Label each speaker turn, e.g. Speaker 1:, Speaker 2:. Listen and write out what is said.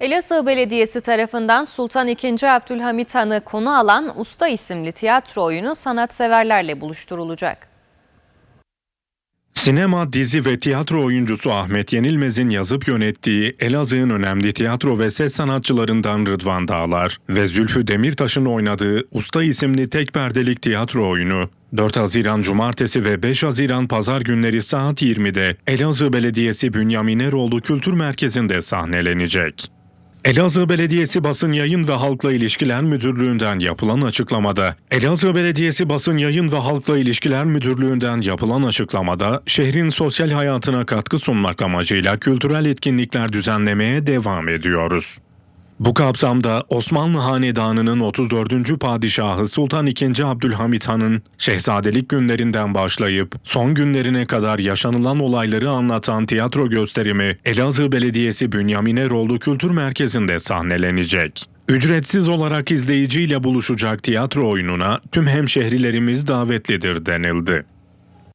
Speaker 1: Elazığ Belediyesi tarafından Sultan II. Abdülhamit Han'ı konu alan Usta isimli tiyatro oyunu sanatseverlerle buluşturulacak.
Speaker 2: Sinema, dizi ve tiyatro oyuncusu Ahmet Yenilmez'in yazıp yönettiği Elazığ'ın önemli tiyatro ve ses sanatçılarından Rıdvan Dağlar ve Zülfü Demirtaş'ın oynadığı Usta isimli tek perdelik tiyatro oyunu 4 Haziran Cumartesi ve 5 Haziran Pazar günleri saat 20'de Elazığ Belediyesi Bünyamin Eroğlu Kültür Merkezi'nde sahnelenecek. Elazığ Belediyesi Basın Yayın ve Halkla İlişkiler Müdürlüğü'nden yapılan açıklamada, Elazığ Belediyesi Basın Yayın ve Halkla İlişkiler Müdürlüğü'nden yapılan açıklamada, şehrin sosyal hayatına katkı sunmak amacıyla kültürel etkinlikler düzenlemeye devam ediyoruz. Bu kapsamda Osmanlı Hanedanı'nın 34. padişahı Sultan II. Abdülhamit Han'ın şehzadelik günlerinden başlayıp son günlerine kadar yaşanılan olayları anlatan tiyatro gösterimi Elazığ Belediyesi Bünyamin Eroğlu Kültür Merkezi'nde sahnelenecek. Ücretsiz olarak izleyiciyle buluşacak tiyatro oyununa tüm hemşehrilerimiz davetlidir denildi.